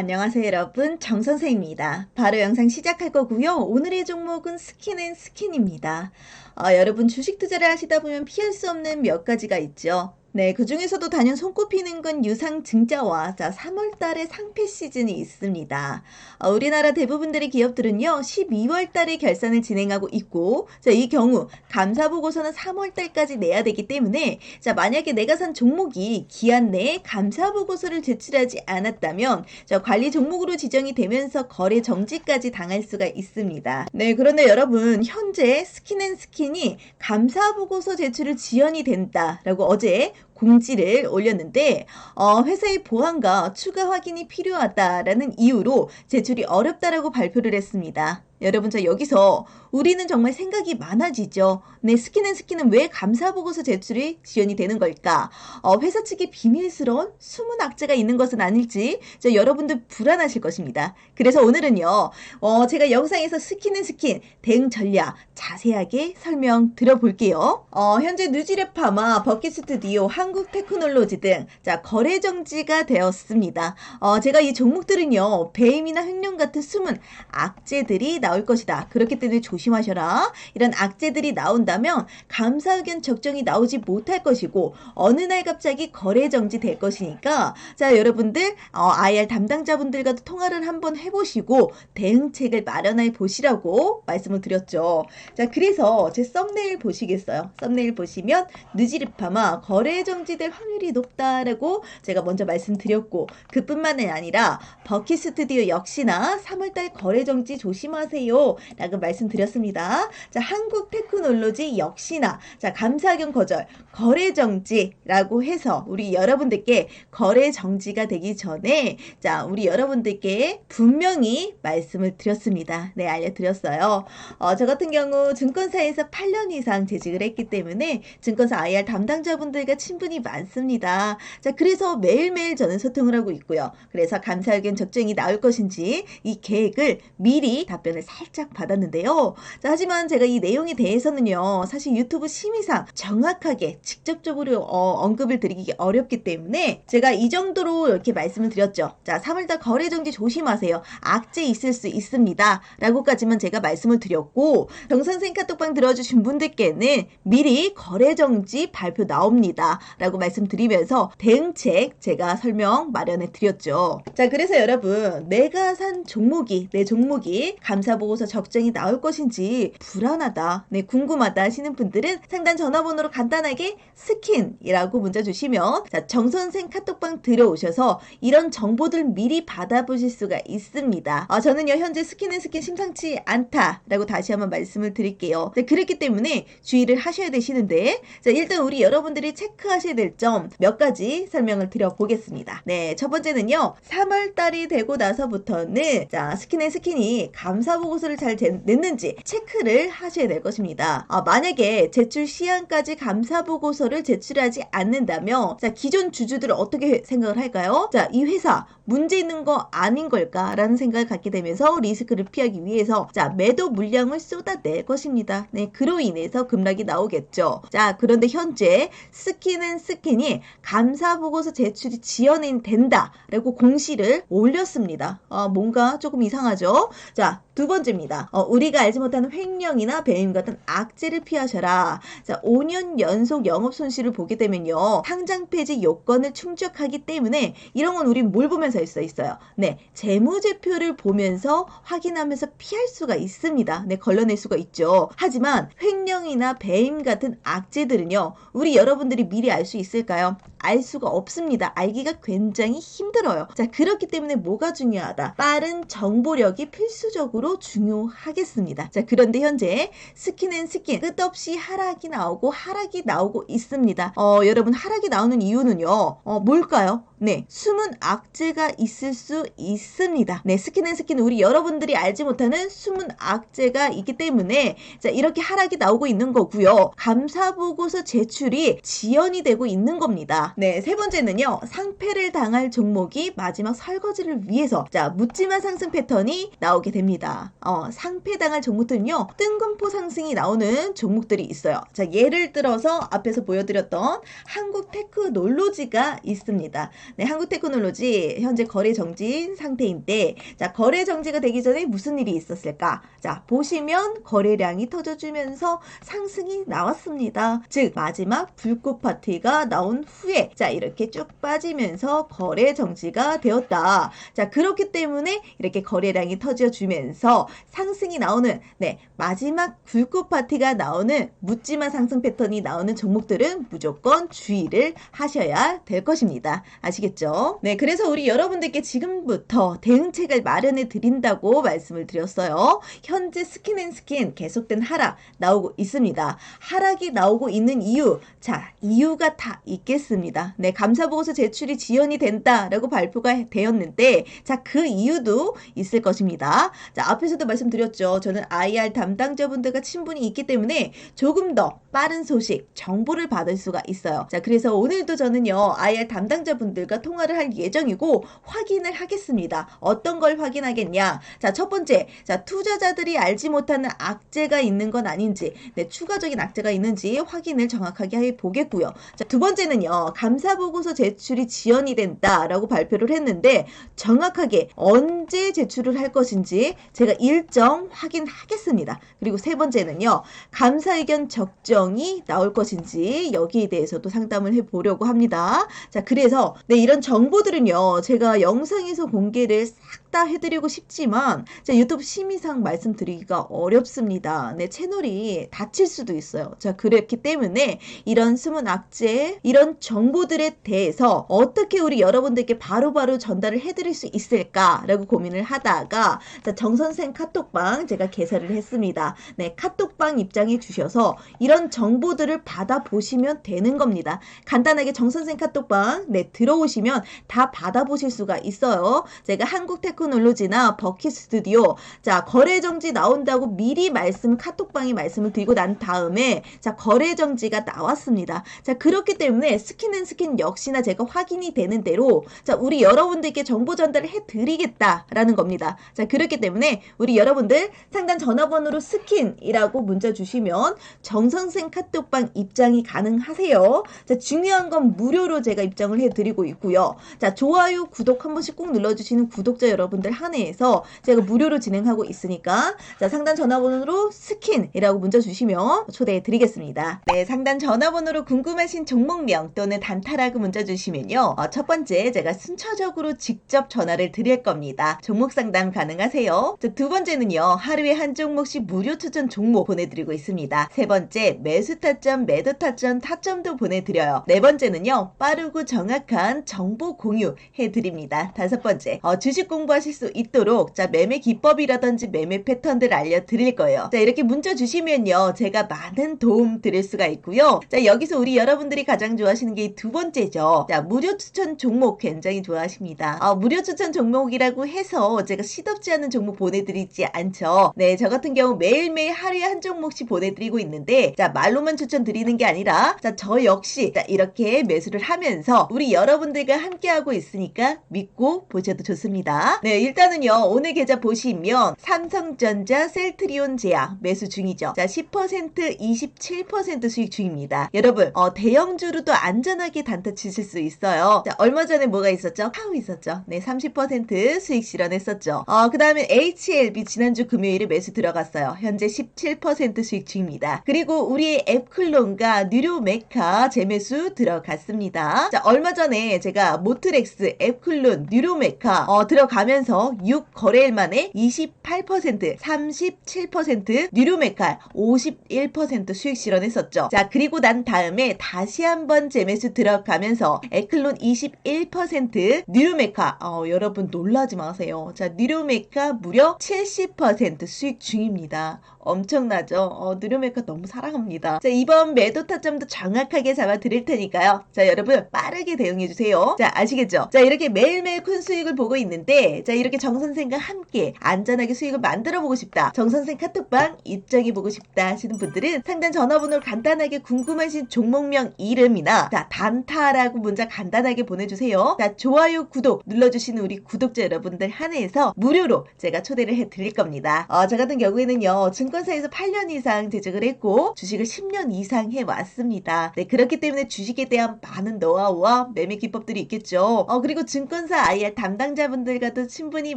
안녕하세요 여러분 정선생입니다. 바로 영상 시작할 거고요. 오늘의 종목은 스킨앤 스킨입니다. 어, 여러분 주식 투자를 하시다 보면 피할 수 없는 몇 가지가 있죠. 네, 그 중에서도 단연 손꼽히는 건 유상 증자와 자, 3월 달에 상패 시즌이 있습니다. 어, 우리나라 대부분들의 기업들은요, 12월 달에 결산을 진행하고 있고, 자, 이 경우 감사 보고서는 3월 달까지 내야 되기 때문에, 자, 만약에 내가 산 종목이 기한 내에 감사 보고서를 제출하지 않았다면, 자, 관리 종목으로 지정이 되면서 거래 정지까지 당할 수가 있습니다. 네, 그런데 여러분, 현재 스킨앤스킨이 감사 보고서 제출을 지연이 된다라고 어제 공지를 올렸는데 어, 회사의 보안과 추가 확인이 필요하다라는 이유로 제출이 어렵다라고 발표를 했습니다. 여러분 저 여기서 우리는 정말 생각이 많아지죠. 네, 스킨앤스킨은 왜 감사보고서 제출이 지연이 되는 걸까? 어, 회사 측에 비밀스러운 숨은 악재가 있는 것은 아닐지 저 여러분들 불안하실 것입니다. 그래서 오늘은요, 어, 제가 영상에서 스킨앤스킨 대응 전략 자세하게 설명 드려볼게요. 어, 현재 누지레파마, 버킷스튜디오, 한국 테크놀로지 등 자, 거래 정지가 되었습니다. 어, 제가 이 종목들은요, 배임이나 횡령 같은 숨은 악재들이 나올 것이다. 그렇기 때문에 조심하셔라. 이런 악재들이 나온다면 감사 의견 적정이 나오지 못할 것이고 어느 날 갑자기 거래 정지 될 것이니까 자 여러분들 어, IR 담당자분들과도 통화를 한번 해보시고 대응책을 마련해 보시라고 말씀을 드렸죠. 자 그래서 제 썸네일 보시겠어요? 썸네일 보시면 느지르파마 거래 정지될 확률이 높다라고 제가 먼저 말씀드렸고 그뿐만이 아니라 버킷 스튜디오 역시나 3월달 거래 정지 조심하세요. 라고 말씀드렸습니다. 자, 한국 테크놀로지 역시나 자, 감사경 거절, 거래 정지라고 해서 우리 여러분들께 거래 정지가 되기 전에 자, 우리 여러분들께 분명히 말씀을 드렸습니다. 네, 알려드렸어요. 어, 저 같은 경우 증권사에서 8년 이상 재직을 했기 때문에 증권사 IR 담당자분들과 친분이 많습니다. 자, 그래서 매일매일 저는 소통을 하고 있고요. 그래서 감사 의견 적정이 나올 것인지 이 계획을 미리 답변을 살짝 받았는데요. 자, 하지만 제가 이 내용에 대해서는요, 사실 유튜브 심의상 정확하게 직접적으로 어, 언급을 드리기 어렵기 때문에 제가 이 정도로 이렇게 말씀을 드렸죠. 자, 3월달 거래 정지 조심하세요. 악재 있을 수 있습니다. 라고까지만 제가 말씀을 드렸고, 정선생 카톡방 들어주신 분들께는 미리 거래 정지 발표 나옵니다. 라고 말씀드리면서 대응책 제가 설명 마련해 드렸죠. 자, 그래서 여러분, 내가 산 종목이, 내 종목이 감사 보고서 적정이 나올 것인지 불안하다, 네, 궁금하다 하시는 분들은 상단 전화번호로 간단하게 스킨이라고 문자 주시면 자, 정선생 카톡방 들어오셔서 이런 정보들 미리 받아보실 수가 있습니다. 아, 저는요, 현재 스킨은 스킨 심상치 않다라고 다시 한번 말씀을 드릴게요. 네, 그렇기 때문에 주의를 하셔야 되시는데, 자, 일단 우리 여러분들이 체크하셔야 될 점 몇 가지 설명을 드려보겠습니다. 네, 첫 번째는요, 3월 달이 되고 나서부터는 자, 스킨의 스킨이 감사 보 고서를 잘 제- 냈는지 체크를 하셔야 될 것입니다. 아, 만약에 제출 시한까지 감사 보고서를 제출하지 않는다면 자, 기존 주주들은 어떻게 생각을 할까요? 자, 이 회사 문제 있는 거 아닌 걸까라는 생각을 갖게 되면서 리스크를 피하기 위해서 자, 매도 물량을 쏟아낼 것입니다. 네, 그로 인해서 급락이 나오겠죠. 자, 그런데 현재 스킨은 스킨이 감사 보고서 제출이 지연이 된다라고 공시를 올렸습니다. 아, 뭔가 조금 이상하죠? 자, 두 번째입니다. 어, 우리가 알지 못하는 횡령이나 배임 같은 악재를 피하셔라. 자, 5년 연속 영업 손실을 보게 되면요. 상장 폐지 요건을 충족하기 때문에 이런 건 우리 뭘 보면서 할 수 있어요. 네, 재무제표를 보면서 확인하면서 피할 수가 있습니다. 네, 걸러낼 수가 있죠. 하지만 횡령이나 배임 같은 악재들은요. 우리 여러분들이 미리 알 수 있을까요? 알 수가 없습니다. 알기가 굉장히 힘들어요. 자, 그렇기 때문에 뭐가 중요하다? 빠른 정보력이 필수적으로 중요하겠습니다. 자, 그런데 현재 스킨앤스킨 끝없이 하락이 나오고 하락이 나오고 있습니다. 어, 여러분 하락이 나오는 이유는요. 어, 뭘까요? 네, 숨은 악재가 있을 수 있습니다. 네, 스킨앤스킨 우리 여러분들이 알지 못하는 숨은 악재가 있기 때문에 자, 이렇게 하락이 나오고 있는 거고요. 감사 보고서 제출이 지연이 되고 있는 겁니다. 네, 세 번째는요. 상패를 당할 종목이 마지막 설거지를 위해서 자, 묻지마 상승 패턴이 나오게 됩니다. 있습니다. 어, 상패당할 종목들은요, 뜬금포 상승이 나오는 종목들이 있어요. 자, 예를 들어서 앞에서 보여드렸던 한국 테크놀로지가 있습니다. 네, 한국 테크놀로지 현재 거래 정지인 상태인데, 자, 거래 정지가 되기 전에 무슨 일이 있었을까? 자, 보시면 거래량이 터져주면서 상승이 나왔습니다. 즉, 마지막 불꽃 파티가 나온 후에, 자, 이렇게 쭉 빠지면서 거래 정지가 되었다. 자, 그렇기 때문에 이렇게 거래량이 터져주면서 상승이 나오는, 네, 마지막 불꽃 파티가 나오는 묻지마 상승 패턴이 나오는 종목들은 무조건 주의를 하셔야 될 것입니다. 아시겠죠? 네, 그래서 우리 여러분들께 지금부터 대응책을 마련해 드린다고 말씀을 드렸어요. 현재 스킨앤스킨 계속된 하락 나오고 있습니다. 하락이 나오고 있는 이유, 자, 이유가 다 있겠습니다. 네, 감사보고서 제출이 지연이 된다라고 발표가 되었는데, 자, 그 이유도 있을 것입니다. 자, 앞에서도 말씀드렸죠. 저는 IR 담당자분들과 친분이 있기 때문에 조금 더 빠른 소식, 정보를 받을 수가 있어요. 자, 그래서 오늘도 저는요, IR 담당자분들과 통화를 할 예정이고, 확인을 하겠습니다. 어떤 걸 확인하겠냐? 자, 첫 번째, 자, 투자자들이 알지 못하는 악재가 있는 건 아닌지, 네, 추가적인 악재가 있는지 확인을 정확하게 해 보겠고요. 자, 두 번째는요, 감사 보고서 제출이 지연이 된다라고 발표를 했는데, 정확하게 언제 제출을 할 것인지 제가 일정 확인하겠습니다. 그리고 세 번째는요, 감사 의견 적정이 나올 것인지 여기에 대해서도 상담을 해 보려고 합니다. 자, 그래서 네, 이런 정보들은요, 제가 영상에서 공개를 싹다 해드리고 싶지만, 자, 유튜브 심의상 말씀드리기가 어렵습니다. 네, 채널이 닫힐 수도 있어요. 자, 그렇기 때문에 이런 숨은 악재, 이런 정보들에 대해서 어떻게 우리 여러분들께 바로바로 전달을 해드릴 수 있을까라고 고민을 하다가, 자, 정선생 카톡방 제가 개설을 했습니다. 네, 카톡방 입장해 주셔서 이런 정보들을 받아보시면 되는 겁니다. 간단하게 정선생 카톡방, 네, 들어오시면 다 받아보실 수가 있어요. 제가 한국 테 크놀로지나 버킷 스튜디오, 자, 거래 정지 나온다고 미리 말씀, 카톡방에 말씀을 드리고 난 다음에, 자, 거래 정지가 나왔습니다. 자, 그렇기 때문에 스킨앤스킨 역시나 제가 확인이 되는 대로, 자, 우리 여러분들께 정보 전달을 해드리겠다라는 겁니다. 자, 그렇기 때문에 우리 여러분들 상단 전화번호로 스킨이라고 문자 주시면 정선생 카톡방 입장이 가능하세요. 자, 중요한 건 무료로 제가 입장을 해드리고 있고요. 자, 좋아요, 구독 한 번씩 꼭 눌러주시는 구독자 여러분 들 한해에서 제가 무료로 진행하고 있으니까 자, 상단 전화번호로 스킨이라고 문자 주시면 초대해 드리겠습니다. 네, 상단 전화번호로 궁금하신 종목명 또는 단타라고 문자 주시면요. 어, 첫 번째 제가 순차적으로 직접 전화를 드릴 겁니다. 종목 상담 가능하세요. 자, 두 번째는요. 하루에 한 종목씩 무료 추천 종목 보내드리고 있습니다. 세 번째 매수 타점, 매도 타점, 타점도 보내드려요. 네 번째는요. 빠르고 정확한 정보 공유 해드립니다. 다섯 번째 어, 주식 공부 하실 수 있도록 자 매매 기법이라든지 매매 패턴들 알려드릴 거예요. 자 이렇게 문자 주시면요. 제가 많은 도움 드릴 수가 있고요. 자 여기서 우리 여러분들이 가장 좋아하시는 게 두 번째죠. 자 무료 추천 종목 굉장히 좋아하십니다. 어, 무료 추천 종목이라고 해서 제가 시덥지 않은 종목 보내드리지 않죠. 네, 저 같은 경우 매일매일 하루에 한 종목씩 보내드리고 있는데, 자, 말로만 추천드리는 게 아니라, 자, 저 역시, 자, 이렇게 매수를 하면서 우리 여러분들과 함께하고 있으니까 믿고 보셔도 좋습니다. 네, 일단은요, 오늘 계좌 보시면 삼성전자 셀트리온 제약 매수 중이죠. 자, 10% 27% 수익 중입니다. 여러분, 어, 대형주로도 안전하게 단타 치실 수 있어요. 자, 얼마 전에 뭐가 있었죠? 파우 있었죠. 네, 30% 수익 실현했었죠. 어, 그 다음에 HLB 지난주 금요일에 매수 들어갔어요. 현재 17% 수익 중입니다. 그리고 우리의 앱클론과 뉴로메카 재매수 들어갔습니다. 자, 얼마 전에 제가 모트렉스, 앱클론, 뉴로 메카 어, 들어가면 서 6 거래일 만에 28%, 37%, 뉴로메카 51% 수익 실현했었죠. 자, 그리고 난 다음에 다시 한번 재매수 들어가면서 에클론 21%, 뉴로메카 어, 여러분 놀라지 마세요. 자, 뉴로메카 무려 70% 수익 중입니다. 엄청나죠? 어, 누르메카 너무 사랑합니다. 자, 이번 매도 타점도 정확하게 잡아 드릴 테니까요. 자, 여러분 빠르게 대응해 주세요. 자, 아시겠죠? 자, 이렇게 매일매일 큰 수익을 보고 있는데 자, 이렇게 정 선생과 함께 안전하게 수익을 만들어 보고 싶다. 정 선생 카톡방 입장해 보고 싶다 하시는 분들은 상단 전화번호를 간단하게 궁금하신 종목명 이름이나 자, 단타라고 문자 간단하게 보내 주세요. 자, 좋아요, 구독 눌러 주시는 우리 구독자 여러분들 한해서 무료로 제가 초대를 해 드릴 겁니다. 어, 저 같은 경우에는요, 증권사에서 8년 이상 재직을 했고, 주식을 10년 이상 해왔습니다. 네, 그렇기 때문에 주식에 대한 많은 노하우와 매매 기법들이 있겠죠. 어, 그리고 증권사 IR 담당자분들과도 친분이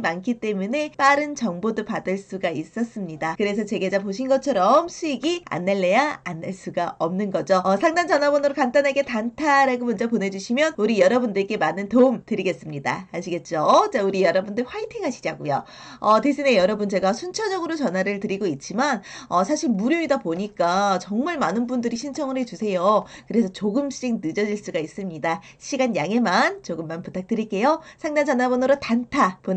많기 때문에 빠른 정보도 받을 수가 있었습니다. 그래서 제 계좌 보신 것처럼 수익이 안 낼래야 안낼 수가 없는 거죠. 어, 상단 전화번호로 간단하게 단타라고 문자 보내주시면 우리 여러분들께 많은 도움 드리겠습니다. 아시겠죠? 자, 우리 여러분들 화이팅 하시자고요. 어, 대신에 여러분 제가 순차적으로 전화를 드리고 있지만 어, 사실 무료이다 보니까 정말 많은 분들이 신청을 해주세요. 그래서 조금씩 늦어질 수가 있습니다. 시간 양해만 조금만 부탁드릴게요. 상단 전화번호로 단타 보내주세요.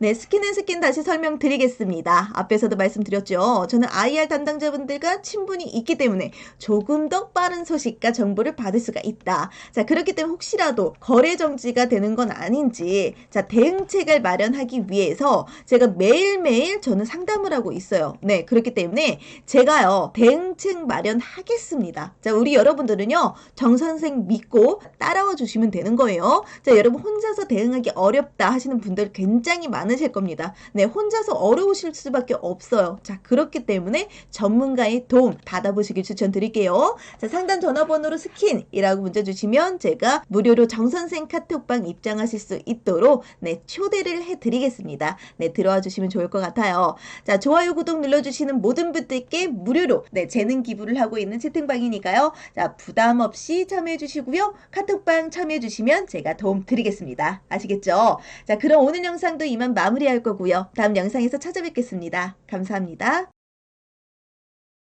네, 스킨앤 스킨 다시 설명드리겠습니다. 앞에서도 말씀드렸죠. 저는 IR 담당자분들과 친분이 있기 때문에 조금 더 빠른 소식과 정보를 받을 수가 있다. 자, 그렇기 때문에 혹시라도 거래 정지가 되는 건 아닌지, 자, 대응책을 마련하기 위해서 제가 매일매일 저는 상담을 하고 있어요. 네, 그렇기 때문에 제가요, 대응책 마련하겠습니다. 자, 우리 여러분들은요, 정 선생 믿고 따라와 주시면 되는 거예요. 자, 여러분 혼자서 대응하기 어렵다 하시는 분들 굉장히 많으실 겁니다. 네, 혼자서 어려우실 수밖에 없어요. 자, 그렇기 때문에 전문가의 도움 받아보시길 추천드릴게요. 자, 상단 전화번호로 스킨이라고 문자 주시면 제가 무료로 정선생 카톡방 입장하실 수 있도록 네, 초대를 해드리겠습니다. 네, 들어와 주시면 좋을 것 같아요. 자, 좋아요, 구독 눌러주시는 모든 분들께 무료로 네, 재능 기부를 하고 있는 채팅방이니까요. 자, 부담 없이 참여해 주시고요. 카톡방 참여해 주시면 제가 도움 드리겠습니다. 아시겠죠? 자, 그럼 오늘 영상도 이만 마무리할 거고요. 다음 영상에서 찾아뵙겠습니다. 감사합니다.